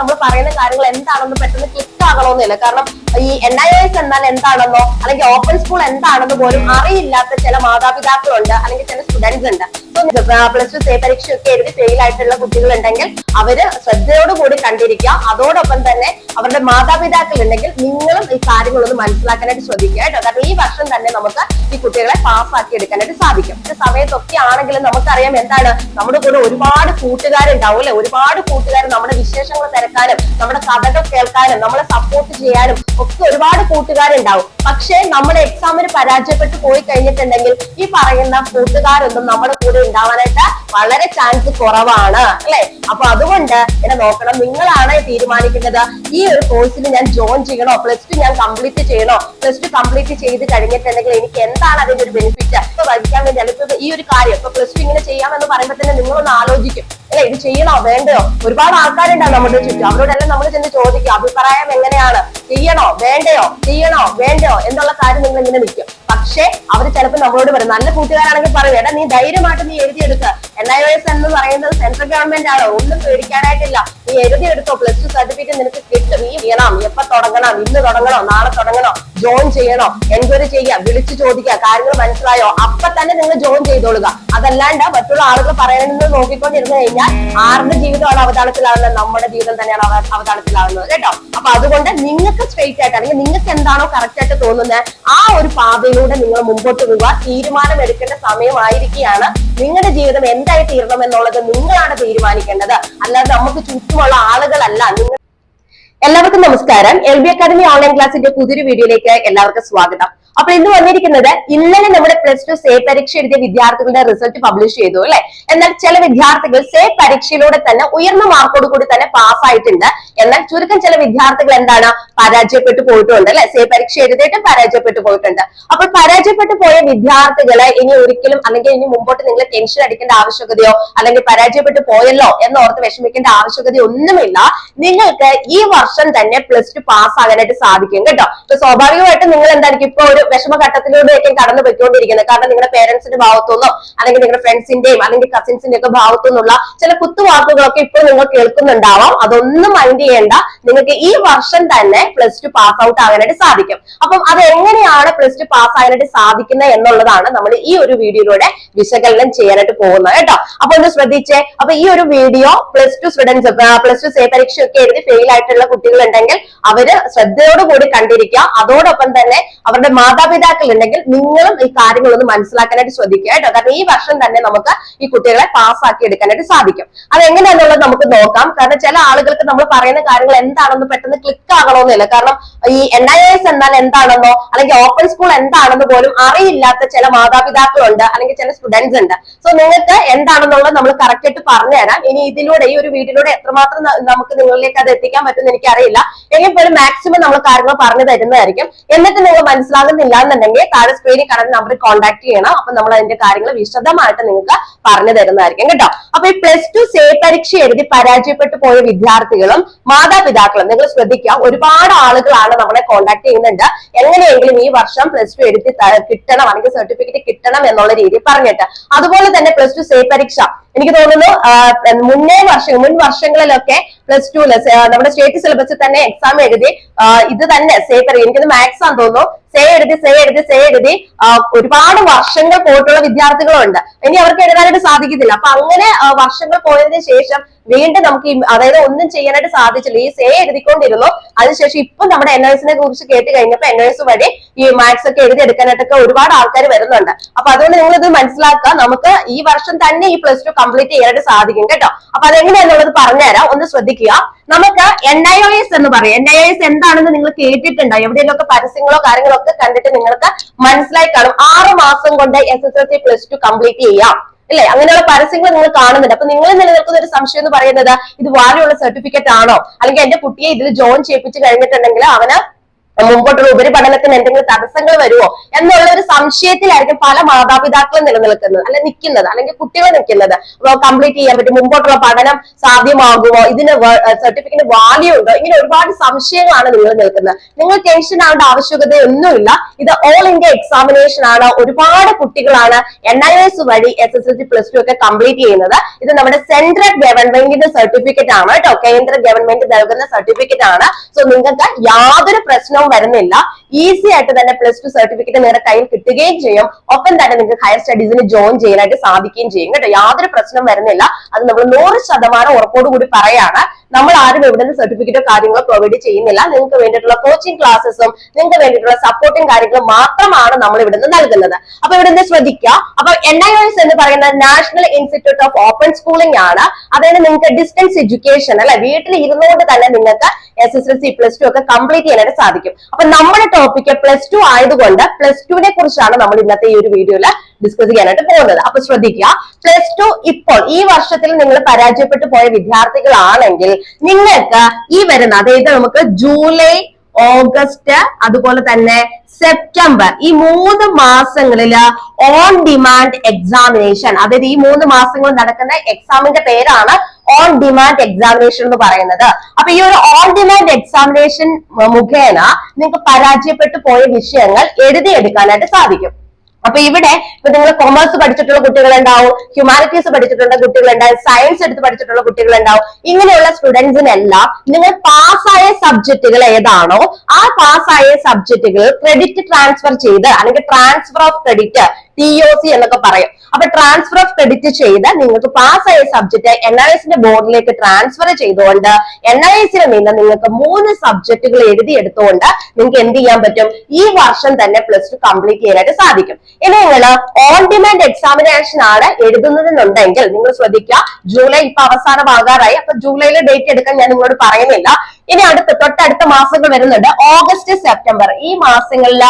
നമ്മൾ പറയുന്ന കാര്യങ്ങൾ എന്താണെന്ന് പെട്ടെന്ന് ക്ലിക്ക് ആകണമെന്നില്ല കാരണം ഈ എൻ ഐ എസ് എന്നാൽ എന്താണെന്നോ അല്ലെങ്കിൽ ഓപ്പൺ സ്കൂൾ എന്താണെന്ന് പോലും അറിയില്ലാത്ത ചില മാതാപിതാക്കളുണ്ട് അല്ലെങ്കിൽ ചില സ്റ്റുഡൻസ് ഉണ്ട്. പ്ലസ് ടു സേ പരീക്ഷയൊക്കെ എഴുതി ഫെയിൽ ആയിട്ടുള്ള കുട്ടികൾ കുട്ടികളുണ്ടെങ്കിൽ അവർ ശ്രദ്ധയോടുകൂടി കണ്ടിരിക്കുക. അതോടൊപ്പം തന്നെ അവരുടെ മാതാപിതാക്കൾ ഉണ്ടെങ്കിൽ നിങ്ങളും ഈ കാര്യങ്ങളൊന്ന് മനസ്സിലാക്കാനായിട്ട് ശ്രദ്ധിക്കുക കേട്ടോ. കാരണം ഈ വർഷം തന്നെ നമുക്ക് ഈ കുട്ടികളെ പാസ്സാക്കി എടുക്കാനായിട്ട് സാധിക്കും. ഈ സമയത്തൊക്കെ ആണെങ്കിലും നമുക്കറിയാം എന്താണ്? നമ്മുടെ കൂടെ ഒരുപാട് കൂട്ടുകാരുണ്ടാവും അല്ലെ? ഒരുപാട് കൂട്ടുകാർ നമ്മുടെ വിശേഷങ്ങൾ തിരക്കാനും നമ്മുടെ കഥകൾ കേൾക്കാനും നമ്മളെ സപ്പോർട്ട് ചെയ്യാനും ഒക്കെ ഒരുപാട് കൂട്ടുകാരുണ്ടാവും. പക്ഷേ നമ്മുടെ എക്സാമിന് പരാജയപ്പെട്ടു പോയി കഴിഞ്ഞിട്ടുണ്ടെങ്കിൽ ഈ പറയുന്ന കൂട്ടുകാരൊന്നും നമ്മുടെ കൂടെ ഉണ്ടാവാനായിട്ട് വളരെ ചാൻസ് കുറവാണ് അല്ലെ? അപ്പൊ അതുകൊണ്ട് എന്നെ നോക്കണം. നിങ്ങളാണ് തീരുമാനിക്കുന്നത്. ഈ ഒരു കോഴ്സിൽ ഞാൻ ജോയിൻ ചെയ്യണോ? പ്ലസ് ടു ഞാൻ കംപ്ലീറ്റ് ചെയ്യണോ? പ്ലസ് ടു കംപ്ലീറ്റ് ചെയ്ത് കഴിഞ്ഞിട്ടുണ്ടെങ്കിൽ എനിക്ക് എന്താണ് അതിന്റെ ഒരു ബെനിഫിറ്റ് ഇപ്പൊ വഹിക്കാൻ വേണ്ടി അല്ലെങ്കിൽ ഈ ഒരു കാര്യം ഇപ്പൊ പ്ലസ് ടു ഇങ്ങനെ ചെയ്യാമെന്ന് പറയുമ്പോൾ തന്നെ നിങ്ങളൊന്ന് ആലോചിക്കും. അല്ലെ ഇത് ചെയ്യണോ? വേണ്ടയോ? ഒരുപാട് ആൾക്കാരുണ്ടാവും നമ്മുടെ ചുറ്റും. അവരോടെല്ലാം നമ്മൾ ചെന്ന് ചോദിക്കും അഭിപ്രായം എങ്ങനെയാണ്? ചെയ്യണോ? വേണ്ടയോ? ചെയ്യണോ? വേണ്ടയോ? എന്നുള്ള കാര്യം നിങ്ങൾ ഇങ്ങനെ നിൽക്കും. പക്ഷേ അവർ ചിലപ്പോൾ നമ്മളോട് പറയും നല്ല കൂട്ടുകാരാണെങ്കിൽ പറയും. എടാ നീ ധൈര്യമായിട്ട് നീ എഴുതിയെടുക്ക. എൻ ഐ എസ് എന്ന് പറയുന്നത് സെൻട്രൽ ഗവൺമെന്റ് ആണ്. ഒന്നും പേടിക്കാനായിട്ടില്ല. നീ എഴുതിയെടുത്തോ. പ്ലസ് ടു സർട്ടിഫിക്കറ്റ് നിനക്ക് കിട്ടും. നീ വീണം. എപ്പോ തുടങ്ങണം? ഇന്ന് തുടങ്ങണോ? നാളെ തുടങ്ങണോ? ജോയിൻ ചെയ്യണോ എൻക്വയറി ചെയ്യുക വിളിച്ചു ചോദിക്കുക കാര്യങ്ങൾ മനസ്സിലായോ? അപ്പൊ തന്നെ നിങ്ങൾ ജോയിൻ ചെയ്തോളുക. അതല്ലാണ്ട് മറ്റുള്ള ആളുകൾ പറയണമെന്ന് നോക്കിക്കൊണ്ടിരുന്നു കഴിഞ്ഞാൽ ആരുടെ ജീവിതമാണ് അവതാളത്തിലാവുന്നത്? നമ്മുടെ ജീവിതം തന്നെയാണ് അവ- അവതാളത്തിലാവുന്നത് കേട്ടോ? അപ്പൊ അതുകൊണ്ട് നിങ്ങൾക്ക് സ്ട്രെയിറ്റ് ആയിട്ട് അല്ലെങ്കിൽ നിങ്ങൾക്ക് എന്താണോ കറക്റ്റ് ആയിട്ട് തോന്നുന്നത് ആ ഒരു പാതയിലൂടെ നിങ്ങൾ മുമ്പോട്ട് തീരുമാനം എടുക്കേണ്ട സമയമായിരിക്കുകയാണ്. നിങ്ങളുടെ ജീവിതം എന്തായി തീരണം എന്നുള്ളത് നിങ്ങളാണ് തീരുമാനിക്കേണ്ടത്. അല്ലാതെ നമുക്ക് ചുറ്റുമുള്ള ആളുകളല്ല. നിങ്ങൾ എല്ലാവർക്കും നമസ്കാരം. എൽ ബി അക്കാദമി ഓൺലൈൻ ക്ലാസിന്റെ പുതിയൊരു വീഡിയോയിലേക്ക് എല്ലാവർക്കും സ്വാഗതം. അപ്പൊ ഇന്ന് വന്നിരിക്കുന്നത് ഇന്നലെ നമ്മുടെ പ്ലസ് ടു സേ പരീക്ഷ എഴുതിയ വിദ്യാർത്ഥികളുടെ റിസൾട്ട് പബ്ലിഷ് ചെയ്തു അല്ലെ? എന്നാൽ ചില വിദ്യാർത്ഥികൾ സേ പരീക്ഷയിലൂടെ തന്നെ ഉയർന്ന മാർക്കോട് കൂടി തന്നെ പാസ് ആയിട്ടുണ്ട്. എന്നാൽ ചുരുക്കം ചില വിദ്യാർത്ഥികൾ എന്താണ്? പരാജയപ്പെട്ടു പോയിട്ടുണ്ട് അല്ലെ? സേ പരീക്ഷ എഴുതിയിട്ട് പരാജയപ്പെട്ടു പോയിട്ടുണ്ട്. അപ്പോൾ പരാജയപ്പെട്ടു പോയ വിദ്യാർത്ഥികളെ ഇനി ഒരിക്കലും അല്ലെങ്കിൽ ഇനി മുമ്പോട്ട് നിങ്ങൾ ടെൻഷൻ അടിക്കേണ്ട ആവശ്യകതയോ അല്ലെങ്കിൽ പരാജയപ്പെട്ടു പോയല്ലോ എന്നോർത്ത് വിഷമിക്കേണ്ട ആവശ്യകതയോ ഒന്നുമില്ല നിങ്ങൾക്ക് ഈ വർഷം തന്നെ പ്ലസ് ടു പാസ് ആകാനായിട്ട് സാധിക്കും കേട്ടോ. ഇപ്പൊ സ്വാഭാവികമായിട്ടും നിങ്ങൾ എന്തായിരിക്കും ഇപ്പൊ ഒരു വിഷമഘട്ടത്തിലൂടെയൊക്കെ കടന്നു പോയിക്കൊണ്ടിരിക്കുന്നത്. കാരണം നിങ്ങളുടെ പേരൻസിന്റെ ഭാഗത്തുനിന്നോ അല്ലെങ്കിൽ നിങ്ങളുടെ ഫ്രണ്ട്സിന്റെയും അല്ലെങ്കിൽ കസിൻസിന്റെ ഒക്കെ ഭാഗത്തുനിന്നുള്ള ചില കുത്തുവാക്കുകളൊക്കെ ഇപ്പോൾ നിങ്ങൾ കേൾക്കുന്നുണ്ടാവാം. അതൊന്നും മൈൻഡ് ചെയ്യേണ്ട. നിങ്ങൾക്ക് ഈ വർഷം തന്നെ പ്ലസ് ടു പാസ് ഔട്ട് ആകാനായിട്ട് സാധിക്കും. അപ്പം അത് എങ്ങനെയാണ് പ്ലസ് ടു പാസ് ആകാനായിട്ട് സാധിക്കുന്നത് എന്നുള്ളതാണ് നമ്മൾ ഈ ഒരു വീഡിയോയിലൂടെ വിശകലനം ചെയ്യാനായിട്ട് പോകുന്നത് കേട്ടോ. അപ്പൊ ഒന്ന് ശ്രദ്ധിച്ചേ. അപ്പൊ ഈ ഒരു video plus two students plus two say പരീക്ഷയൊക്കെ എഴുതി ഫെയിൽ ആയിട്ടുള്ള കുട്ടികൾ ഉണ്ടെങ്കിൽ അവർ ശ്രദ്ധയോടുകൂടി കണ്ടിരിക്കുക. അതോടൊപ്പം തന്നെ അവരുടെ മാതാപിതാക്കൾ ഉണ്ടെങ്കിൽ നിങ്ങളും ഈ കാര്യങ്ങളൊന്ന് മനസ്സിലാക്കാനായിട്ട് ശ്രദ്ധിക്കുക കേട്ടോ. കാരണം ഈ വർഷം തന്നെ നമുക്ക് ഈ കുട്ടികളെ പാസ്സാക്കി എടുക്കാനായിട്ട് സാധിക്കും. അത് എങ്ങനെയാണെന്നുള്ളത് നമുക്ക് നോക്കാം. കാരണം ചില ആളുകൾക്ക് നമ്മൾ പറയുന്ന കാര്യങ്ങൾ എന്താണെന്ന് പെട്ടെന്ന് ക്ലിക്ക് ആകണമെന്നില്ല. കാരണം ഈ എൻ ഐ എസ് എന്നാൽ എന്താണെന്നോ അല്ലെങ്കിൽ ഓപ്പൺ സ്കൂൾ എന്താണെന്ന് പോലും അറിയില്ലാത്ത ചില മാതാപിതാക്കളുണ്ട് അല്ലെങ്കിൽ ചില സ്റ്റുഡൻസ് ഉണ്ട്. സോ നിങ്ങൾക്ക് എന്താണെന്നുള്ളത് നമ്മൾ കറക്റ്റ് ആയിട്ട് പറഞ്ഞുതരാം. ഇനി ഇതിലൂടെ ഈ ഒരു വീഡിയോയിലൂടെ എത്രമാത്രം നമുക്ക് നിങ്ങളിലേക്ക് അത് എത്തിക്കാൻ പറ്റുമെന്ന് എനിക്കറിയില്ല. എങ്കിൽ പോലും മാക്സിമം നമ്മൾ കാര്യങ്ങൾ പറഞ്ഞു തരുന്നതായിരിക്കും. എന്നിട്ട് നിങ്ങൾ മനസ്സിലാകുന്നില്ല എന്നുണ്ടെങ്കിൽ താഴെ സ്ക്രീനിൽ കാണുന്ന നമ്പറിൽ കോൺടാക്ട് ചെയ്യണം. അപ്പൊ നമ്മൾ അതിന്റെ കാര്യങ്ങൾ വിശദമായിട്ട് നിങ്ങൾക്ക് പറഞ്ഞു തരുന്നതായിരിക്കും കേട്ടോ. അപ്പൊ ഈ പ്ലസ് ടു സേ പരീക്ഷ എഴുതി പരാജയപ്പെട്ടു പോയ വിദ്യാർത്ഥികളും മാതാപിതാക്കളും നിങ്ങൾ ശ്രദ്ധിക്കുക. ഒരുപാട് ആളുകളാണ് നമ്മളെ കോൺടാക്ട് ചെയ്യുന്നുണ്ട്. എങ്ങനെയെങ്കിലും ഈ വർഷം പ്ലസ് ടു എഴുതി കിട്ടണം അല്ലെങ്കിൽ സർട്ടിഫിക്കറ്റ് കിട്ടണം എന്നുള്ള രീതിയിൽ പറഞ്ഞിട്ട്. അതുപോലെ തന്നെ പ്ലസ് ടു സേ പരീക്ഷ എനിക്ക് തോന്നുന്നു മുന്നേ വർഷം മുൻ വർഷങ്ങളിലൊക്കെ പ്ലസ് ടു നമ്മുടെ സ്റ്റേറ്റ് സിലബസിൽ തന്നെ എക്സാം എഴുതി ഇത് തന്നെ സേ പരീക്ഷ എനിക്കത് മാത്സ് ആണെന്ന് തോന്നുന്നു. സേ എഴുതി സേ എഴുതി സേ എഴുതി ഒരുപാട് വർഷങ്ങൾ പോയിട്ടുള്ള വിദ്യാർത്ഥികളുണ്ട്. ഇനി അവർക്ക് എഴുതാനായിട്ട് സാധിക്കത്തില്ല. അപ്പൊ അങ്ങനെ വർഷങ്ങൾ പോയതിനു ശേഷം വീണ്ടും നമുക്ക് ഈ- അതായത് ഒന്നും ചെയ്യാനായിട്ട് സാധിച്ചില്ല. ഈ സേ എഴുതിക്കൊണ്ടിരുന്നു. അതിനുശേഷം ഇപ്പൊ നമ്മുടെ എൻ എസിനെ കുറിച്ച് കേട്ട് കഴിഞ്ഞപ്പോ എൻ എസ് വഴി ഈ മാത്സ് ഒക്കെ എഴുതി എടുക്കാനായിട്ടൊക്കെ ഒരുപാട് ആൾക്കാർ വരുന്നുണ്ട്. അപ്പൊ അതുകൊണ്ട് നിങ്ങൾ ഇത് മനസ്സിലാക്കുക. നമുക്ക് ഈ വർഷം തന്നെ ഈ പ്ലസ് ടു കംപ്ലീറ്റ് ചെയ്യാനായിട്ട് സാധിക്കും കേട്ടോ. അപ്പൊ അതെങ്ങനെയാണെന്നുള്ളത് പറഞ്ഞുതരാം. ഒന്ന് ശ്രദ്ധിക്കുക. നമുക്ക് എൻ ഐ ഒ എസ് എന്ന് പറയും. എൻ ഐ ഒ എസ് എന്താണെന്ന് നിങ്ങൾ കേട്ടിട്ടുണ്ടോ? എവിടെയെങ്കിലൊക്കെ പരസ്യങ്ങളോ കാര്യങ്ങളോ ഒക്കെ കണ്ടിട്ട് നിങ്ങൾക്ക് മനസ്സിലായി കാണും. ആറ് മാസം കൊണ്ട് S S L C plus two complete ചെയ്യാം. അല്ലെ അങ്ങനെയുള്ള പരസ്യങ്ങൾ നിങ്ങൾ കാണുന്നുണ്ട്. അപ്പൊ നിങ്ങൾ നിലനിൽക്കുന്ന ഒരു സംശയം എന്ന് പറയുന്നത് ഇത് വാല്യുള്ള സർട്ടിഫിക്കറ്റ് ആണോ? അല്ലെങ്കിൽ എന്റെ കുട്ടിയെ ഇതിൽ ജോയിൻ ചെയ്യിപ്പിച്ച് കഴിഞ്ഞിട്ടുണ്ടെങ്കിൽ അവന് മുമ്പോട്ടുള്ള ഉപരിപഠനത്തിന് എന്തെങ്കിലും തടസ്സങ്ങൾ വരുമോ എന്നുള്ള ഒരു സംശയത്തിലായിരിക്കും പല മാതാപിതാക്കളും നിലനിൽക്കുന്നത്. അല്ലെ നിൽക്കുന്നത്. അല്ലെങ്കിൽ കുട്ടികൾ നിൽക്കുന്നത്. കംപ്ലീറ്റ് ചെയ്യാൻ പറ്റും. മുമ്പോട്ടുള്ള പഠനം സാധ്യമാകുമോ? ഇതിന് സർട്ടിഫിക്കറ്റ് വാല്യൂ ഉണ്ടോ? ഇങ്ങനെ ഒരുപാട് സംശയങ്ങളാണ് നിങ്ങൾ നിൽക്കുന്നത്. നിങ്ങൾ ടെൻഷൻ ആവേണ്ട ആവശ്യകതയൊന്നുമില്ല ഇത് ഓൾ ഇന്ത്യ എക്സാമിനേഷൻ ആണ്. ഒരുപാട് കുട്ടികളാണ് എൻ ഐ എസ് വഴി S S L C plus two ഒക്കെ കംപ്ലീറ്റ് ചെയ്യുന്നത്. ഇത് നമ്മുടെ സെൻട്രൽ ഗവൺമെന്റിന്റെ സർട്ടിഫിക്കറ്റ് ആണ് കേട്ടോ. കേന്ദ്ര ഗവൺമെന്റ് നൽകുന്ന സർട്ടിഫിക്കറ്റ് ആണ്. സോ നിങ്ങൾക്ക് യാതൊരു പ്രശ്നവും വരുന്നില്ല. ഈസി ആയിട്ട് തന്നെ പ്ലസ് ടു സർട്ടിഫിക്കറ്റ് നിങ്ങളുടെ കയ്യിൽ കിട്ടുകയും ചെയ്യും. ഒപ്പം തന്നെ നിങ്ങൾക്ക് ഹയർ സ്റ്റഡീസിന് ജോയിൻ ചെയ്യാനായിട്ട് സാധിക്കുകയും ചെയ്യും. കേട്ടോ യാതൊരു പ്രശ്നം വരുന്നില്ല. അത് നമ്മൾ നൂറ് ശതമാനം ഉറപ്പോടുകൂടി പറയാണ്. നമ്മൾ ആരും ഇവിടെ നിന്ന് സർട്ടിഫിക്കറ്റോ കാര്യങ്ങളോ പ്രൊവൈഡ് ചെയ്യുന്നില്ല. നിങ്ങൾക്ക് വേണ്ടിയിട്ടുള്ള കോച്ചിങ് ക്ലാസ്സസും നിങ്ങൾക്ക് വേണ്ടിയിട്ടുള്ള സപ്പോർട്ടും കാര്യങ്ങളും മാത്രമാണ് നമ്മൾ ഇവിടെ നിന്ന് നൽകുന്നത്. അപ്പൊ ഇവിടെ നിന്ന് ശ്രദ്ധിക്കുക. അപ്പൊ എൻ ഐ എസ് എന്ന് പറയുന്ന National Institute of Open Schooling ആണ്. അതായത് നിങ്ങൾക്ക് ഡിസ്റ്റൻസ് എഡ്യൂക്കേഷൻ അല്ലെ? വീട്ടിൽ ഇരുന്നുകൊണ്ട് തന്നെ നിങ്ങൾക്ക് S S L C plus two ഒക്കെ കംപ്ലീറ്റ് ചെയ്യാനായിട്ട് സാധിക്കും. അപ്പൊ നമ്മുടെ ടോപ്പിക്ക് പ്ലസ് ടു ആയതുകൊണ്ട് പ്ലസ് ടുവിനെ കുറിച്ചാണ് നമ്മൾ ഇന്നത്തെ ഈ ഒരു വീഡിയോയിൽ ഡിസ്കസ് ചെയ്യാനായിട്ട് പോകുന്നത്. അപ്പൊ ശ്രദ്ധിക്കുക. പ്ലസ് ടു ഇപ്പോൾ ഈ വർഷത്തിൽ നിങ്ങൾ പരാജയപ്പെട്ടു പോയ വിദ്യാർത്ഥികളാണെങ്കിൽ നിങ്ങൾക്ക് ഈ വരുന്ന അതായത് നമുക്ക് ജൂലൈ ഓഗസ്റ്റ് അതുപോലെ തന്നെ സെപ്റ്റംബർ ഈ മൂന്ന് മാസങ്ങളിൽ ഓൺ ഡിമാൻഡ് എക്സാമിനേഷൻ അതായത് ഈ മൂന്ന് മാസങ്ങൾ നടക്കുന്ന എക്സാമിന്റെ പേരാണ് ഓൺ ഡിമാൻഡ് എക്സാമിനേഷൻ എന്ന് പറയുന്നത്. അപ്പൊ ഈ ഒരു ഓൺ ഡിമാൻഡ് എക്സാമിനേഷൻ മുഖേന നിങ്ങൾക്ക് പരാജയപ്പെട്ടു പോയ വിഷയങ്ങൾ എഴുതിയെടുക്കാനായിട്ട് സാധിക്കും. അപ്പൊ ഇവിടെ ഇപ്പൊ നിങ്ങൾ കൊമേഴ്സ് പഠിച്ചിട്ടുള്ള കുട്ടികൾ കുട്ടികളുണ്ടാവും ഹ്യൂമാനിറ്റീസ് പഠിച്ചിട്ടുള്ള കുട്ടികൾ കുട്ടികളുണ്ടാവും സയൻസ് എടുത്ത് പഠിച്ചിട്ടുള്ള കുട്ടികൾ കുട്ടികളുണ്ടാവും ഇങ്ങനെയുള്ള സ്റ്റുഡൻസിനെല്ലാം നിങ്ങൾ പാസ്സായ സബ്ജക്റ്റുകൾ ഏതാണോ ആ പാസ്സായ സബ്ജക്റ്റുകൾ ക്രെഡിറ്റ് ട്രാൻസ്ഫർ ചെയ്ത് അല്ലെങ്കിൽ transfer of credit T O C എന്നൊക്കെ പറയും. അപ്പൊ ട്രാൻസ്ഫർ ഓഫ് ക്രെഡിറ്റ് ചെയ്ത് നിങ്ങൾക്ക് പാസ്സായ സബ്ജക്റ്റ് എൻ ഐ എസിന്റെ ബോർഡിലേക്ക് ട്രാൻസ്ഫർ ചെയ്തുകൊണ്ട് എൻ ഐ എസിൽ നിന്ന് നിങ്ങൾക്ക് മൂന്ന് സബ്ജക്റ്റുകൾ എഴുതിയെടുത്തുകൊണ്ട് നിങ്ങൾക്ക് എന്ത് ചെയ്യാൻ പറ്റും? ഈ വർഷം തന്നെ പ്ലസ് ടു കംപ്ലീറ്റ് ചെയ്യാനായിട്ട് സാധിക്കും. ഇനി നിങ്ങൾ ഓൺ ഡിമാൻഡ് എക്സാമിനേഷൻ ആണ് എഴുതുന്നതെന്നുണ്ടെങ്കിൽ നിങ്ങൾ ശ്രദ്ധിക്കുക. ജൂലൈ ഇപ്പൊ അവസാനമാകാറായി അപ്പൊ ജൂലൈയിലെ ഡേറ്റ് എടുക്കാൻ ഞാൻ നിങ്ങളോട് പറയുന്നില്ല. ഇനി അടുത്ത തൊട്ടടുത്ത മാസങ്ങൾ വരുന്നുണ്ട്. ഓഗസ്റ്റ് സെപ്റ്റംബർ ഈ മാസങ്ങളിൽ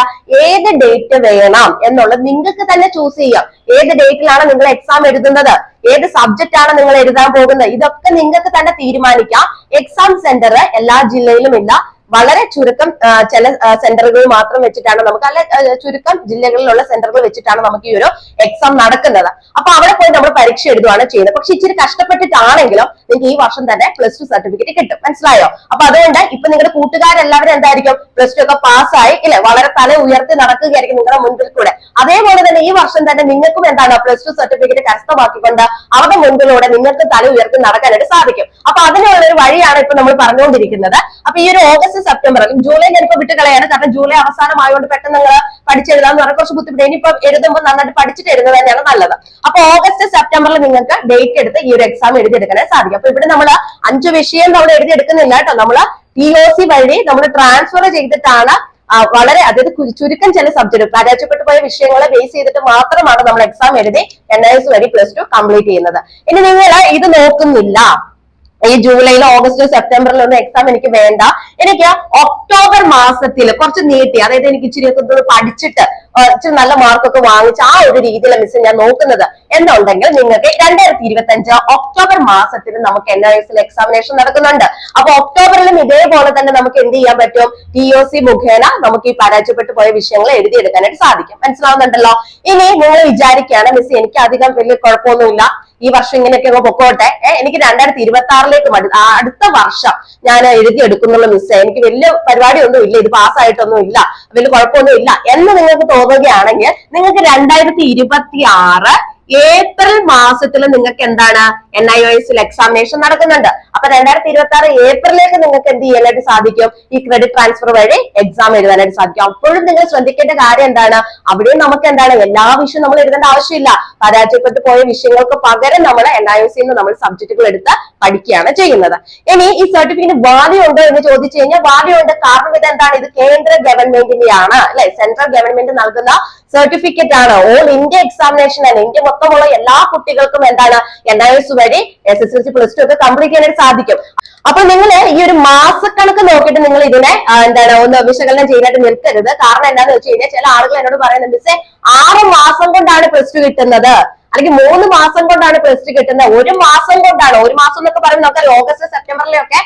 ഏത് ഡേറ്റ് വേണം എന്നുള്ളത് നിങ്ങൾക്ക് തന്നെ ചൂസ് ചെയ്യാം. ഏത് ഡേറ്റിലാണ് നിങ്ങൾ എക്സാം എഴുതുന്നത്? ഏത് സബ്ജക്റ്റ് ആണ് നിങ്ങൾ എഴുതാൻ പോകുന്നത്? ഇതൊക്കെ നിങ്ങൾക്ക് തന്നെ തീരുമാനിക്കാം. എക്സാം സെന്റർ എല്ലാ ജില്ലയിലും ഇല്ല. വളരെ ചുരുക്കം ചില സെന്ററുകൾ മാത്രം വെച്ചിട്ടാണ് നമുക്ക് അല്ലെ ചുരുക്കം ജില്ലകളിലുള്ള സെന്ററുകൾ വെച്ചിട്ടാണ് നമുക്ക് ഈ ഒരു എക്സാം നടക്കുന്നത്. അപ്പൊ അവിടെ പോയി നമ്മൾ പരീക്ഷ എഴുതുകയാണ് ചെയ്യുന്നത്. പക്ഷെ ഇച്ചിരി കഷ്ടപ്പെട്ടിട്ടാണെങ്കിലും നിങ്ങൾക്ക് ഈ വർഷം തന്നെ പ്ലസ് ടു സർട്ടിഫിക്കറ്റ് കിട്ടും. മനസ്സിലായോ? അപ്പൊ അതുകൊണ്ട് ഇപ്പൊ നിങ്ങളുടെ കൂട്ടുകാരെല്ലാവരും എന്തായിരിക്കും? പ്ലസ് ടു ഒക്കെ പാസ്സായി ഇല്ലെ? വളരെ തല ഉയർത്തി നടക്കുകയായിരിക്കും നിങ്ങളുടെ മുൻപിൽ കൂടെ. അതേപോലെ തന്നെ ഈ വർഷം തന്നെ നിങ്ങൾക്കും എന്താണ് പ്ലസ് ടു സർട്ടിഫിക്കറ്റ് കരസ്ഥമാക്കിക്കൊണ്ട് അവരുടെ മുൻപിലൂടെ നിങ്ങൾക്ക് തല ഉയർത്തി നടക്കാനായിട്ട് സാധിക്കും. അപ്പൊ അതിനുള്ള ഒരു വഴിയാണ് ഇപ്പൊ നമ്മൾ പറഞ്ഞുകൊണ്ടിരിക്കുന്നത്. അപ്പൊ ഈ ഒരു ഓഗസ്റ്റ് സെപ്റ്റംബർ അല്ലെങ്കിൽ ജൂലൈ ഞാനിപ്പോ വിട്ട് കളയാണ്. കാരണം ജൂലൈ അവസാനമായതുകൊണ്ട് പെട്ടെന്ന് നിങ്ങൾ പഠിച്ചെഴുതാന്ന് പറഞ്ഞാൽ കുറച്ച് ബുദ്ധിമുട്ട് ഇനിയിപ്പോ എഴുതുമ്പോൾ നന്നായിട്ട് പഠിച്ചിട്ട് എഴുതുന്നത് തന്നെയാണ് നല്ലത്. അപ്പൊ ഓഗസ്റ്റ് സെപ്റ്റംബറിൽ നിങ്ങൾക്ക് ഡേറ്റ് എടുത്ത് ഈ ഒരു എക്സാം എഴുതിയെടുക്കാനേ സാധിക്കും. അപ്പൊ ഇവിടെ നമ്മൾ അഞ്ച് വിഷയം നമ്മൾ എഴുതിയെടുക്കുന്നില്ല കേട്ടോ. നമ്മൾ ടി ഒ സി വഴി നമ്മൾ ട്രാൻസ്ഫർ ചെയ്തിട്ടാണ് വളരെ അതായത് ചുരുക്കം ചില സബ്ജക്ട് പരാജയപ്പെട്ടു പോയ വിഷയങ്ങളെ ബേസ് ചെയ്തിട്ട് മാത്രമാണ് നമ്മൾ എക്സാം എഴുതി എൻ ഐ എസ് വഴി പ്ലസ് ടു കംപ്ലീറ്റ് ചെയ്യുന്നത്. ഇനി നിങ്ങൾ ഇത് നോക്കുന്നില്ല. ഈ ജൂലൈയിലോ ഓഗസ്റ്റ് സെപ്റ്റംബറിലൊന്നും എക്സാം എനിക്ക് വേണ്ട. എനിക്ക് ഒക്ടോബർ മാസത്തിൽ കുറച്ച് നീട്ടി അതായത് എനിക്ക് ഇച്ചിരി പഠിച്ചിട്ട് ഇച്ചിരി നല്ല മാർക്കൊക്കെ വാങ്ങിച്ച് ആ ഒരു രീതിയിലെ മിസ് ഞാൻ നോക്കുന്നത്. എന്നുണ്ടെങ്കിൽ നിങ്ങൾക്ക് രണ്ടായിരത്തി ഇരുപത്തി അഞ്ച് ഒക്ടോബർ മാസത്തിൽ നമുക്ക് എൻ ഐ എസിൽ എക്സാമിനേഷൻ നടക്കുന്നുണ്ട്. അപ്പൊ ഒക്ടോബറിലും ഇതേപോലെ തന്നെ നമുക്ക് എന്ത് ചെയ്യാൻ പറ്റും? ടി ഒ സി മുഖേന നമുക്ക് ഈ പരാജയപ്പെട്ടു പോയ വിഷയങ്ങൾ എഴുതിയെടുക്കാനായിട്ട് സാധിക്കും. മനസ്സിലാവുന്നുണ്ടല്ലോ? ഇനി നിങ്ങൾ വിചാരിക്കുകയാണ് മിസ് എനിക്ക് അധികം വലിയ കുഴപ്പമൊന്നുമില്ല. ഈ വർഷം ഇങ്ങനെയൊക്കെ അങ്ങ് പൊക്കോട്ടെ. എനിക്ക് രണ്ടായിരത്തി ഇരുപത്തി ആറിലേക്ക് അടുത്ത വർഷം ഞാൻ എഴുതി എടുക്കുന്നുള്ള മിസ് എനിക്ക് വലിയ പരിപാടി ഒന്നും ഇല്ല. ഇത് പാസ്സായിട്ടൊന്നും ഇല്ല. വലിയ കുഴപ്പമൊന്നും ഇല്ല. എന്ന് നിങ്ങൾക്ക് തോന്നുകയാണെങ്കിൽ നിങ്ങൾക്ക് രണ്ടായിരത്തി ഇരുപത്തി ആറ് ഏപ്രിൽ മാസത്തിൽ നിങ്ങൾക്ക് എന്താണ് എൻ ഐ ഒ എസിൽ എക്സാമിനേഷൻ നടക്കുന്നുണ്ട്. അപ്പൊ രണ്ടായിരത്തി ഇരുപത്തി ആറ് ഏപ്രിലേക്ക് നിങ്ങൾക്ക് എന്ത് ചെയ്യാനായിട്ട് സാധിക്കും? ഈ ക്രെഡിറ്റ് ട്രാൻസ്ഫർ വഴി എക്സാം എഴുതാനായിട്ട് സാധിക്കും. അപ്പോഴും നിങ്ങൾ ശ്രദ്ധിക്കേണ്ട കാര്യം എന്താണ്? അവിടെയും നമുക്ക് എന്താണ് എല്ലാ വിഷയവും നമ്മൾ എഴുതേണ്ട ആവശ്യമില്ല. പരാജയപ്പെട്ടു പോയ വിഷയങ്ങൾക്ക് പകരം നമ്മൾ എൻ ഐ ഒ നിന്ന് നമ്മൾ സബ്ജക്റ്റുകൾ എടുത്ത് പഠിക്കുകയാണ് ചെയ്യുന്നത്. ഇനി ഈ സർട്ടിഫിക്കറ്റ് വാല്യൂ ഉണ്ടോ എന്ന് ചോദിച്ചു കഴിഞ്ഞാൽ വാല്യൂ ഉണ്ട്. കാരണം ഇത് എന്താണ് ഇത് കേന്ദ്ര ഗവൺമെന്റിന്റെയാണ്. അല്ലെ? സെൻട്രൽ ഗവൺമെന്റ് നൽകുന്ന സർട്ടിഫിക്കറ്റ് ആണ്. ഓൾ ഇന്ത്യ എക്സാമിനേഷൻ ആണ്. ഇന്ത്യ മൊത്തമുള്ള എല്ലാ കുട്ടികൾക്കും എന്താണ് എൻ ഐ എസ് വഴി S S L C plus two ഒക്കെ കംപ്ലീറ്റ് ചെയ്യാനായിട്ട് സാധിക്കും. അപ്പൊ നിങ്ങൾ ഈ ഒരു മാസക്കണക്ക് നോക്കിയിട്ട് നിങ്ങൾ ഇതിനെ എന്താണ് ഒന്ന് വിശകലനം ചെയ്യാനായിട്ട് നിൽക്കരുത്. കാരണം എന്താണെന്ന് വെച്ച് കഴിഞ്ഞാൽ ചില ആളുകൾ എന്നോട് പറയുന്നത് മിസ്സേ ആറ് മാസം കൊണ്ടാണ് പ്ലസ് ടു കിട്ടുന്നത്. അല്ലെങ്കിൽ മൂന്ന് മാസം കൊണ്ടാണ് പ്ലസ് ടു കിട്ടുന്നത്. ഒരു മാസം കൊണ്ടാണ്. ഒരു മാസം എന്നൊക്കെ പറയുമ്പോൾ നമുക്ക് ഓഗസ്റ്റ് സെപ്റ്റംബറിലൊക്കെ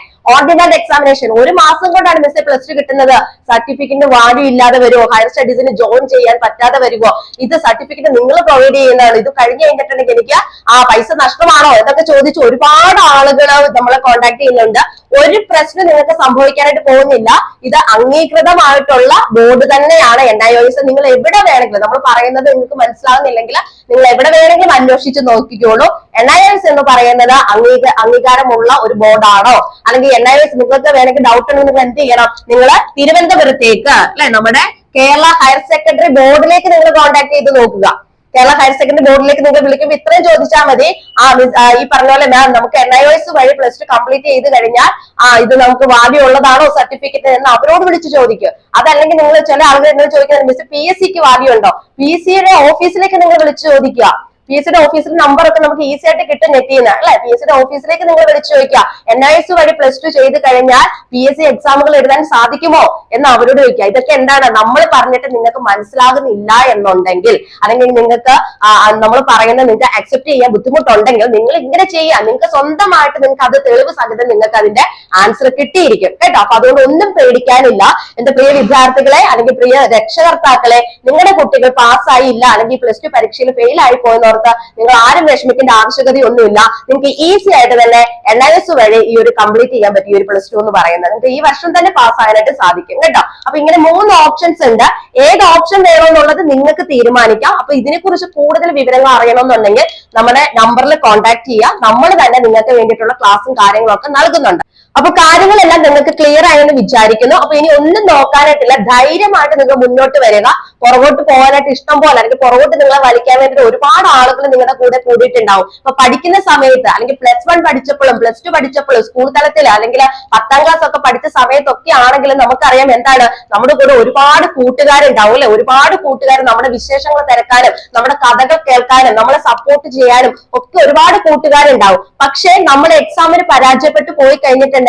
ഡിമാൻഡ് എക്സാമിനേഷൻ ഒരു മാസം കൊണ്ടാണ് മിസ് പ്ലസ് ടു കിട്ടുന്നത്. സർട്ടിഫിക്കറ്റിന് വാല്യൂ ഇല്ലാതെ വരുമോ ഹയർ സ്റ്റഡീസിന് ജോയിൻ ചെയ്യാൻ പറ്റാതെ വരുമോ ഇത് സർട്ടിഫിക്കറ്റ് നിങ്ങൾ പ്രൊവൈഡ് ചെയ്യുന്നതാണ്. ഇത് കഴിഞ്ഞ് കഴിഞ്ഞിട്ടുണ്ടെങ്കിൽ എനിക്ക് ആ പൈസ നഷ്ടമാണോ? എന്നൊക്കെ ചോദിച്ച് ഒരുപാട് ആളുകൾ നമ്മളെ കോൺടാക്ട് ചെയ്യുന്നുണ്ട്. ഒരു പ്രശ്നം നിങ്ങൾക്ക് സംഭവിക്കാനായിട്ട് പോകുന്നില്ല. ഇത് അംഗീകൃതമായിട്ടുള്ള ബോർഡ് തന്നെയാണ്. എൻ ഐ നിങ്ങൾ എവിടെ വേണമെങ്കിലും നമ്മൾ പറയുന്നത് നിങ്ങൾക്ക് മനസ്സിലാവുന്നില്ലെങ്കിൽ നിങ്ങൾ എവിടെ വേണമെങ്കിലും അന്വേഷിച്ച് നോക്കിക്കോളൂ. എൻ ഐ എസ് എന്ന് പറയുന്നത് അംഗീക അംഗീകാരമുള്ള ഒരു ബോർഡാണോ? അല്ലെങ്കിൽ എൻ ഐ എസ് നിങ്ങൾക്ക് വേണമെങ്കിൽ ഡൗട്ട് ഉണ്ടെങ്കിൽ നിങ്ങൾ എന്ത് ചെയ്യണം? നിങ്ങൾ തിരുവനന്തപുരത്തേക്ക് അല്ലെ? നമ്മുടെ കേരള ഹയർ സെക്കൻഡറി ബോർഡിലേക്ക് നിങ്ങൾ കോൺടാക്ട് ചെയ്ത് നോക്കുക. കേരള ഹയർ സെക്കൻഡറി ബോർഡിലേക്ക് നിങ്ങൾ വിളിക്കുമ്പോൾ ഇത്രയും ചോദിച്ചാൽ മതി. ആ ഈ പറഞ്ഞ പോലെ മാം നമുക്ക് എൻ ഐ എസ് വഴി പ്ലസ് ടു കംപ്ലീറ്റ് ചെയ്ത് കഴിഞ്ഞാൽ ആ ഇത് നമുക്ക് വാല്യൂ ഉള്ളതാണോ സർട്ടിഫിക്കറ്റ് എന്ന് അവരോട് വിളിച്ച് ചോദിക്കും. അതല്ലെങ്കിൽ നിങ്ങൾ ചില ആളുകൾ എന്നോട് ചോദിക്കുന്നത് മിസ് പി എസ് സിക്ക് വാല്യൂ ഉണ്ടോ പി എസ് സിയുടെ ഓഫീസിലേക്ക് നിങ്ങൾ വിളിച്ച് ചോദിക്കുക. പി എസ് സിയുടെ ഓഫീസിന്റെ നമ്പർ ഒക്കെ നമുക്ക് ഈസി ആയിട്ട് കിട്ടും നെറ്റിൽ അല്ലെ? പി എസ് സിയുടെ ഓഫീസിലേക്ക് നിങ്ങൾ വിളിച്ചു ചോദിക്കുക. എൻ ഐ എസ് വഴി പ്ലസ് ടു ചെയ്ത് കഴിഞ്ഞാൽ പി എസ് സി എക്സാമുകൾ എഴുതാൻ സാധിക്കുമോ എന്ന് അവരോട് ചോദിക്കുക. ഇതൊക്കെ എന്താണ്? നമ്മൾ പറഞ്ഞിട്ട് നിങ്ങൾക്ക് മനസ്സിലാകുന്നില്ല എന്നുണ്ടെങ്കിൽ അല്ലെങ്കിൽ നിങ്ങൾക്ക് നമ്മൾ പറയുന്നത് നിങ്ങൾക്ക് അക്സെപ്റ്റ് ചെയ്യാൻ ബുദ്ധിമുട്ടുണ്ടെങ്കിൽ നിങ്ങൾ ഇങ്ങനെ ചെയ്യുക. നിങ്ങൾക്ക് സ്വന്തമായിട്ട് നിങ്ങൾക്ക് അത് തെളിവ് സഹിതം നിങ്ങൾക്ക് അതിന്റെ ആൻസർ കിട്ടിയിരിക്കും. കേട്ടോ? അപ്പൊ അതുകൊണ്ട് ഒന്നും പേടിക്കാനില്ല. എന്റെ പ്രിയ വിദ്യാർത്ഥികളെ അല്ലെങ്കിൽ പ്രിയ രക്ഷകർത്താക്കളെ നിങ്ങളുടെ കുട്ടികൾ പാസ്സായില്ല അല്ലെങ്കിൽ പ്ലസ് ടു പരീക്ഷയിൽ ഫെയിൽ ആയി പോയെന്നോർത്ത് നിങ്ങൾ ആരും വിഷമിക്കേണ്ട ആവശ്യകതയൊന്നുമില്ല നിങ്ങൾക്ക് ഈസി ആയിട്ട് തന്നെ എൻ ഐ എസ് വഴി ഈ ഒരു കംപ്ലീറ്റ് ചെയ്യാൻ പറ്റിയ ഒരു പ്ലസ് ടു എന്ന് പറയുന്നത്. നിങ്ങൾക്ക് ഈ വർഷം തന്നെ പാസ് പാസ്സാകാനായിട്ട് സാധിക്കും കേട്ടോ. അപ്പൊ ഇങ്ങനെ മൂന്ന് ഓപ്ഷൻസ് ഉണ്ട്. ഏത് ഓപ്ഷൻ വേണമെന്നുള്ളത് നിങ്ങൾക്ക് തീരുമാനിക്കാം. അപ്പൊ ഇതിനെക്കുറിച്ച് കൂടുതൽ വിവരങ്ങൾ അറിയണമെന്നുണ്ടെങ്കിൽ നമ്മുടെ നമ്പറിൽ കോൺടാക്ട് ചെയ്യുക നമ്മൾ തന്നെ നിങ്ങൾക്ക് വേണ്ടിയിട്ടുള്ള ക്ലാസ്സും കാര്യങ്ങളൊക്കെ നൽകുന്നുണ്ട്. അപ്പൊ കാര്യങ്ങളെല്ലാം നിങ്ങൾക്ക് ക്ലിയർ ആയെന്ന് വിചാരിക്കുന്നു. അപ്പൊ ഇനി ഒന്നും നോക്കാനായിട്ടില്ല. ധൈര്യമായിട്ട് നിങ്ങൾ മുന്നോട്ട് വരിക. പുറകോട്ട് പോകാനായിട്ട് ഇഷ്ടം പോലെ അല്ലെങ്കിൽ പുറകോട്ട് നിങ്ങളെ വലിക്കാൻ വേണ്ടി ഒരുപാട് ആളുകൾ നിങ്ങളുടെ കൂടെ കൂടിയിട്ടുണ്ടാവും. അപ്പൊ പഠിക്കുന്ന സമയത്ത് അല്ലെങ്കിൽ പ്ലസ് വൺ പഠിച്ചപ്പോഴും പ്ലസ് ടു പഠിച്ചപ്പോഴും സ്കൂൾ തലത്തിൽ അല്ലെങ്കിൽ പത്താം ക്ലാസ് ഒക്കെ പഠിച്ച സമയത്തൊക്കെ ആണെങ്കിലും നമുക്കറിയാം എന്താണ്? നമ്മുടെ കൂടെ ഒരുപാട് കൂട്ടുകാരുണ്ടാവും അല്ലെ? ഒരുപാട് കൂട്ടുകാർ നമ്മുടെ വിശേഷങ്ങൾ തിരക്കാനും നമ്മുടെ കഥകൾ കേൾക്കാനും നമ്മളെ സപ്പോർട്ട് ചെയ്യാനും ഒക്കെ ഒരുപാട് കൂട്ടുകാരുണ്ടാവും. പക്ഷേ നമ്മൾ എക്സാമിന് പരാജയപ്പെട്ടു പോയി കഴിഞ്ഞിട്ടുണ്ടെങ്കിൽ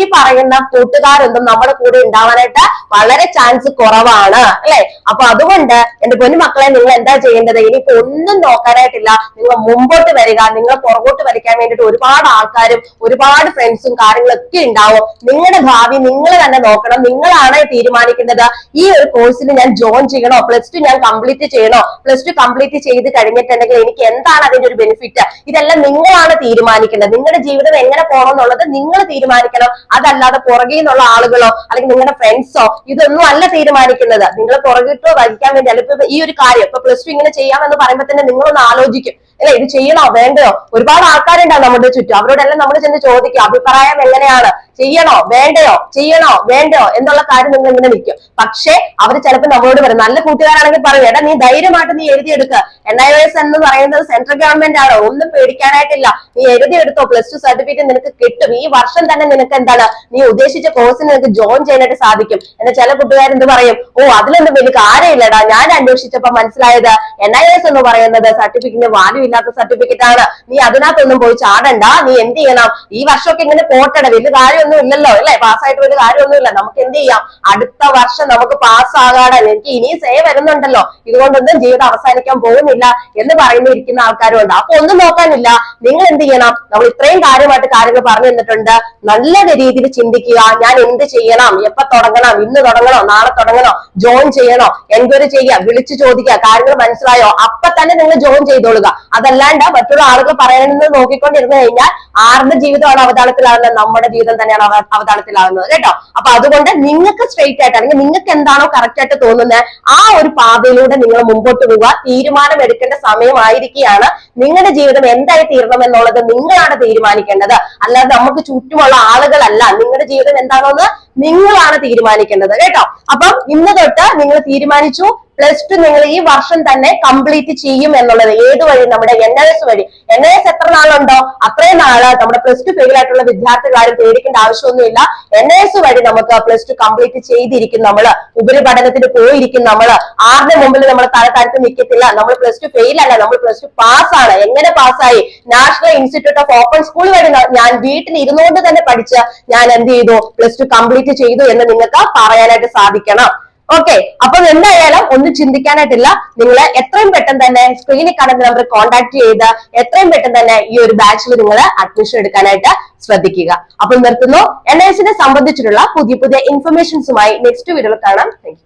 ഈ പറയുന്ന കൂട്ടുകാരൊന്നും നമ്മുടെ കൂടെ ഉണ്ടാവാനായിട്ട് വളരെ ചാൻസ് കുറവാണ് അല്ലെ? അപ്പൊ അതുകൊണ്ട് എന്റെ പൊന്നുമക്കളെ നിങ്ങൾ എന്താ ചെയ്യേണ്ടത്? ഇനിയിപ്പോ ഒന്നും നോക്കാനായിട്ടില്ല. നിങ്ങൾ മുമ്പോട്ട് വരിക. നിങ്ങൾ പുറകോട്ട് വരയ്ക്കാൻ വേണ്ടിട്ട് ഒരുപാട് ആൾക്കാരും ഒരുപാട് ഫ്രണ്ട്സും കാര്യങ്ങളൊക്കെ ഉണ്ടാവും. നിങ്ങളുടെ ഭാവി നിങ്ങൾ തന്നെ നോക്കണം. നിങ്ങളാണ് തീരുമാനിക്കുന്നത്. ഈ ഒരു കോഴ്സിൽ ഞാൻ ജോയിൻ ചെയ്യണോ? പ്ലസ് ടു ഞാൻ കംപ്ലീറ്റ് ചെയ്യണോ? പ്ലസ് ടു കംപ്ലീറ്റ് ചെയ്ത് കഴിഞ്ഞിട്ടുണ്ടെങ്കിൽ എനിക്ക് എന്താണ് അതിന്റെ ഒരു ബെനിഫിറ്റ് ഇതെല്ലാം നിങ്ങളാണ് തീരുമാനിക്കേണ്ടത്. നിങ്ങളുടെ ജീവിതം എങ്ങനെ പോകണം എന്നുള്ളത് നിങ്ങൾ തീരുമാനിക്കണം? അതല്ലാതെ പുറകിൽ നിന്നുള്ള ആളുകളോ അല്ലെങ്കിൽ നിങ്ങളുടെ ഫ്രണ്ട്സോ ഇതൊന്നും അല്ല തീരുമാനിക്കുന്നത്. നിങ്ങൾ പുറകിട്ടോ വഹിക്കാൻ വേണ്ടി അല്ല. ഇപ്പൊ ഈ ഒരു കാര്യം ഇപ്പൊ പ്ലസ് ടു ഇങ്ങനെ ചെയ്യാമെന്ന് പറയുമ്പോൾ തന്നെ നിങ്ങളൊന്ന് ആലോചിക്കും. അല്ലെ? ഇത് ചെയ്യണോ? വേണ്ടയോ? ഒരുപാട് ആൾക്കാരുണ്ടാവും നമ്മുടെ ചുറ്റും. അവരോടെല്ലാം നമ്മൾ ചെന്ന് ചോദിക്കും അഭിപ്രായം എങ്ങനെയാണ്? ചെയ്യണോ? വേണ്ടയോ? ചെയ്യണോ? വേണ്ടയോ? എന്നുള്ള കാര്യം നിങ്ങൾ ഇങ്ങനെ നിൽക്കും. പക്ഷേ അവർ ചിലപ്പോൾ നമ്മളോട് പറയും നല്ല കൂട്ടുകാരാണെങ്കിൽ പറയും എടാ നീ ധൈര്യമായിട്ട് നീ എഴുതിയെടുക്കുക എൻ ഐ എസ് എന്ന് പറയുന്നത് സെൻട്രൽ ഗവൺമെന്റ് ആണ്. ഒന്നും പേടിക്കാനായിട്ടില്ല. നീ എഴുതിയെടുത്തോ പ്ലസ് ടു സർട്ടിഫിക്കറ്റ് നിനക്ക് കിട്ടും. ഈ വർഷം തന്നെ നിനക്ക് എന്താണ്? നീ ഉദ്ദേശിച്ച കോഴ്സിന് നിനക്ക് ജോയിൻ ചെയ്യാനായിട്ട് സാധിക്കും. എന്നാൽ ചില കൂട്ടുകാർ എന്ത് പറയും? ഓ അതിലൊന്നും വലിയ കാര്യമില്ലടാ. ഞാൻ അന്വേഷിച്ചപ്പോ മനസ്സിലായത് എൻ ഐ എസ് എന്ന് പറയുന്നത് സർട്ടിഫിക്കറ്റിന് വാല്യൂ ഇല്ലാത്ത സർട്ടിഫിക്കറ്റ് ആണ്. നീ അതിനകത്തൊന്നും പോയി ചാടണ്ട. നീ എന്ത് ചെയ്യണം? ഈ വർഷമൊക്കെ ഇങ്ങനെ പോട്ടട. വലിയ കാര്യമൊന്നും ഇല്ലല്ലോ അല്ലെ പാസ്സായിട്ട് വലിയ കാര്യമൊന്നുമില്ല. നമുക്ക് എന്ത് ചെയ്യാം? അടുത്ത വർഷം നമുക്ക് പാസ്സാകാൻ എനിക്ക് ഇനിയും സേ വരുന്നുണ്ടല്ലോ. ഇതുകൊണ്ടൊന്നും ജീവിതം അവസാനിക്കാൻ പോകുന്നില്ല എന്ന് പറയുന്ന ഇരിക്കുന്ന ആൾക്കാരും ഉണ്ട് അപ്പൊ ഒന്നും നോക്കാനില്ല. നിങ്ങൾ എന്ത് ചെയ്യണം? നമ്മൾ ഇത്രയും കാര്യമായിട്ട് കാര്യങ്ങൾ പറഞ്ഞു തന്നിട്ടുണ്ട്. നല്ല രീതിയിൽ ചിന്തിക്കുക. ഞാൻ എന്ത് ചെയ്യണം? എപ്പോ തുടങ്ങണം? ഇന്ന് തുടങ്ങണോ? നാളെ തുടങ്ങണോ? ജോയിൻ ചെയ്യണോ? എൻക്വയറി ചെയ്യുക. വിളിച്ചു ചോദിക്കുക. കാര്യങ്ങൾ മനസ്സിലായോ? അപ്പൊ തന്നെ നിങ്ങൾ ജോയിൻ ചെയ്തോളുക. അതല്ലാണ്ട് മറ്റുള്ള ആളുകൾ പറയണമെന്ന് നോക്കിക്കൊണ്ടിരുന്നു കഴിഞ്ഞാൽ ആരുടെ ജീവിതമാണ് അവതാളത്തിലാകുന്നത്? നമ്മുടെ ജീവിതം തന്നെയാണ് അവ- അവതാളത്തിലാവുന്നത് കേട്ടോ? അപ്പൊ അതുകൊണ്ട് നിങ്ങൾക്ക് സ്ട്രെയിറ്റ് ആയിട്ട് അല്ലെങ്കിൽ നിങ്ങൾക്ക് എന്താണോ കറക്റ്റ് ആയിട്ട് തോന്നുന്നത് ആ ഒരു പാതയിലൂടെ നിങ്ങൾ മുമ്പോട്ട് പോവുക. തീരുമാനം എടുക്കേണ്ട സമയമായിരിക്കുകയാണ്. നിങ്ങളുടെ ജീവിതം എന്തായി തീരണം എന്നുള്ളത് നിങ്ങളാണ് തീരുമാനിക്കേണ്ടത്. അല്ലാതെ നമുക്ക് ചുറ്റുമുള്ള ആളുകളല്ല. നിങ്ങളുടെ ജീവിതം എന്താണോന്ന് നിങ്ങളാണ് തീരുമാനിക്കേണ്ടത് കേട്ടോ? അപ്പം ഇന്ന് തൊട്ട് നിങ്ങൾ തീരുമാനിച്ചു പ്ലസ് ടു നിങ്ങൾ ഈ വർഷം തന്നെ കംപ്ലീറ്റ് ചെയ്യും എന്നുള്ളത്. ഏത് വഴി? നമ്മുടെ എൻ എസ് വഴി. എൻ എസ് എത്ര നാളുണ്ടോ? അത്രയും നാൾ നമ്മുടെ പ്ലസ് ടു ഫെയിൽ ആയിട്ടുള്ള വിദ്യാർത്ഥികളാരും പേടിക്കേണ്ട ആവശ്യമൊന്നുമില്ല. എൻ എസ് വഴി നമുക്ക് പ്ലസ് ടു കംപ്ലീറ്റ് ചെയ്തിരിക്കും നമ്മൾ ഉപരിപഠനത്തിന് പോയിരിക്കും നമ്മൾ ആരുടെ മുമ്പിൽ നമ്മൾ തല താഴ്ത്തി നിൽക്കത്തില്ല നമ്മൾ പ്ലസ് ടു ഫെയിൽ അല്ല. നമ്മൾ പ്ലസ് ടു പാസ്സാണ് എങ്ങനെ പാസ്സായി national institute of open school വഴി ഞാൻ വീട്ടിൽ ഇരുന്നുകൊണ്ട് തന്നെ പഠിച്ച് ഞാൻ എന്ത് ചെയ്തു? പ്ലസ് ടു കംപ്ലീറ്റ് ചെയ്തു എന്ന് നിങ്ങൾക്ക് പറയാനായിട്ട് സാധിക്കണം. ഓക്കെ അപ്പൊ എന്തായാലും ഒന്നും ചിന്തിക്കാനായിട്ടില്ല. നിങ്ങൾ എത്രയും പെട്ടെന്ന് തന്നെ സ്ക്രീനിൽ കാണുന്ന നമ്പർ കോൺടാക്ട് ചെയ്ത് എത്രയും പെട്ടെന്ന് തന്നെ ഈ ഒരു ബാച്ചിൽ നിങ്ങൾ അഡ്മിഷൻ എടുക്കാനായിട്ട് ശ്രദ്ധിക്കുക. അപ്പൊ നിർത്തുന്നു. എൻ ഐ സിനെ സംബന്ധിച്ചിട്ടുള്ള പുതിയ പുതിയ ഇൻഫർമേഷൻസുമായി നെക്സ്റ്റ് വീഡിയോ കാണാം. താങ്ക്